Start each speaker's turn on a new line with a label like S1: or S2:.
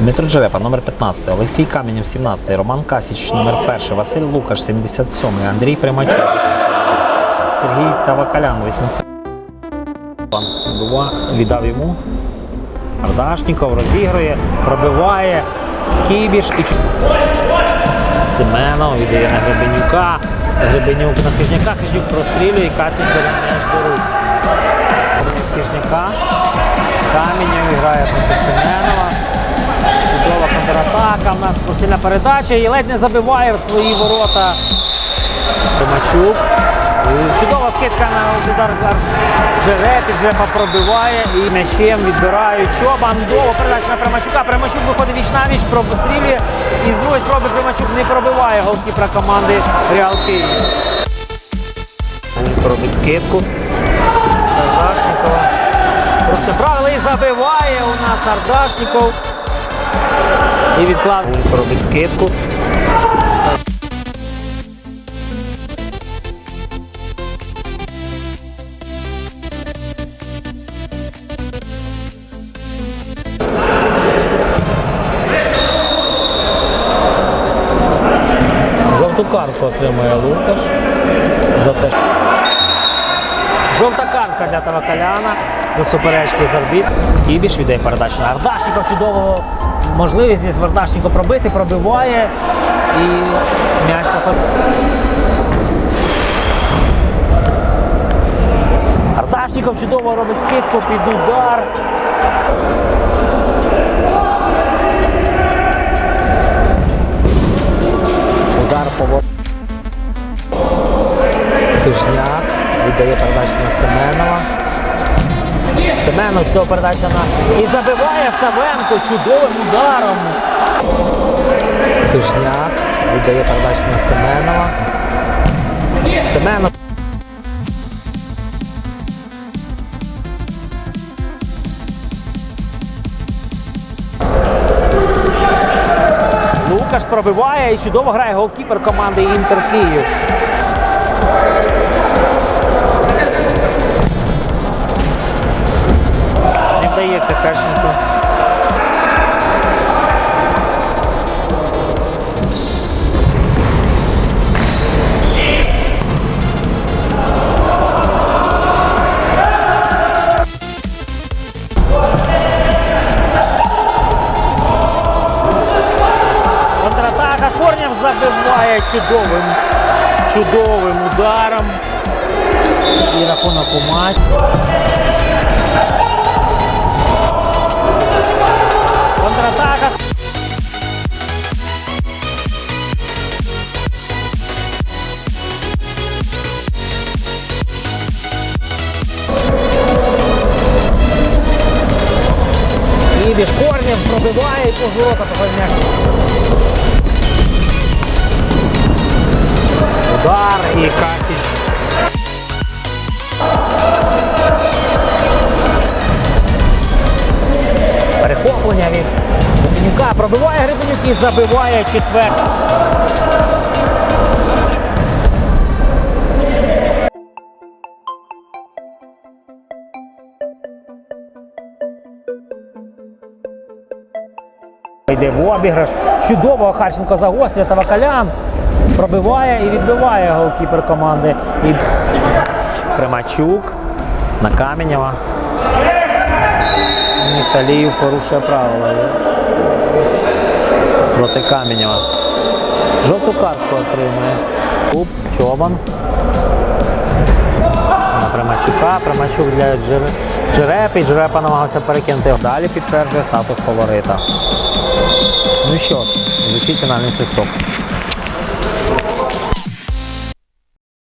S1: Дмитро Джерепа, номер 15, Олексій Каменєв, 17, Роман Касіч, номер 1, Василь Лукаш, 77, Андрій Примачук, 82, Сергій Тавакалян, 80. Бува, віддав йому. Ардашніков розігрує, пробиває, Кібіш і Семенов віддає на Гребенюка. Гребенюк на Хижняка, Хижнюк прострілює, Касіч бере м'яч до рук. Хижняка. Камінь грає проти Семенова. Чудова контратака. У нас сильна передача і ледь не забиває в свої ворота. Томачук. Чудова скидка на удар Джерепі. Джерепа пробиває і м'ячем відбирають Чобан. Довго передача на Примачука. Примачук виходить віч на віч, прострілює. І з другої спроби Примачук не пробиває голкіпера команди Реал Київ. Робить скидку. Просто правило і забиває у нас Ардашніков. І відклад робить скидку. Жовту картку отримує Лукаш за те. Жовта картка для Тавакаляна за суперечки з арбіт. Кібіш віддає передачу на Ардашнікова. Чудово можливість з Вардашнікова пробити, пробиває і м'яч походить. Ардашніков чудово робить скидку під удар. Удар по вор- Хижняк віддає передачу на Семенова. Семенов чудова передача на. І забиває Савенко чудовим ударом. Хижняк віддає передачу на Семенова. Семенов. Лукаш пробиває і чудово грає голкіпер команди Інтер Київ. Не вдається Херченку. Контратака Корнєв забиває чудовим, чудовим ударом. І рахунок у матч. Ібіш корнем, пробиває і по ворота м'яч. Удар і Касіч. Перехоплення від Гребенюка. Пробиває Гребенюк і забиває четвертий. Йде в обіграш. Чудово Харченко загострює Тавакалян. Пробиває і відбиває голкіпер команди. І Примачук на Каменєва. Нефталіїв порушує правила. Проти Каменєва. Жовту картку отримує. Куб, Чобан. На Примачука. Примачук для Джер- Джерепи. Джерепа намагався перекинути. Далі підтверджує статус фаворита. Ну що ж, звучить фінальний свисток.